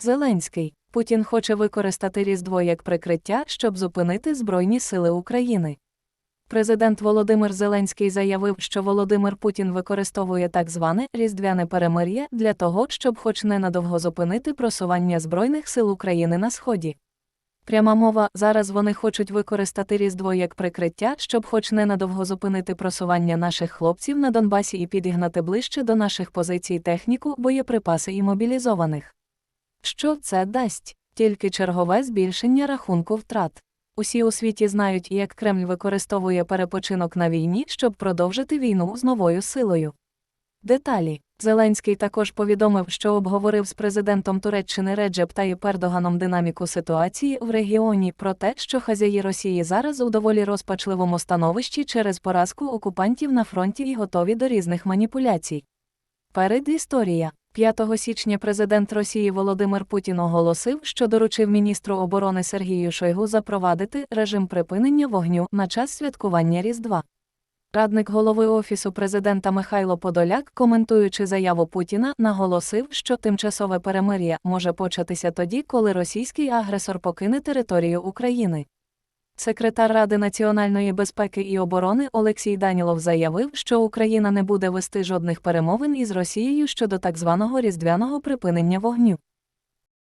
Зеленський Путін хоче використати Різдво як прикриття, щоб зупинити Збройні сили України. Президент Володимир Зеленський заявив, що Володимир Путін використовує так зване різдвяне перемир'я для того, щоб хоч ненадовго зупинити просування Збройних сил України на Сході. Пряма мова зараз вони хочуть використати Різдво як прикриття, щоб хоч ненадовго зупинити просування наших хлопців на Донбасі і підігнати ближче до наших позицій техніку, боєприпаси і мобілізованих. Що це дасть? Тільки чергове збільшення рахунку втрат. Усі у світі знають, як Кремль використовує перепочинок на війні, щоб продовжити війну з новою силою. Деталі Зеленський також повідомив, що обговорив з президентом Туреччини Реджеп Таїп Ердоганом динаміку ситуації в регіоні про те, що хазяї Росії зараз у доволі розпачливому становищі через поразку окупантів на фронті і готові до різних маніпуляцій. Перед історія. 5 січня президент Росії Володимир Путін оголосив, що доручив міністру оборони Сергію Шойгу запровадити режим припинення вогню на час святкування Різдва. Радник голови Офісу президента Михайло Подоляк, коментуючи заяву Путіна, наголосив, що тимчасове перемир'я може початися тоді, коли російський агресор покине територію України. Секретар Ради національної безпеки і оборони Олексій Данілов заявив, що Україна не буде вести жодних перемовин із Росією щодо так званого різдвяного припинення вогню.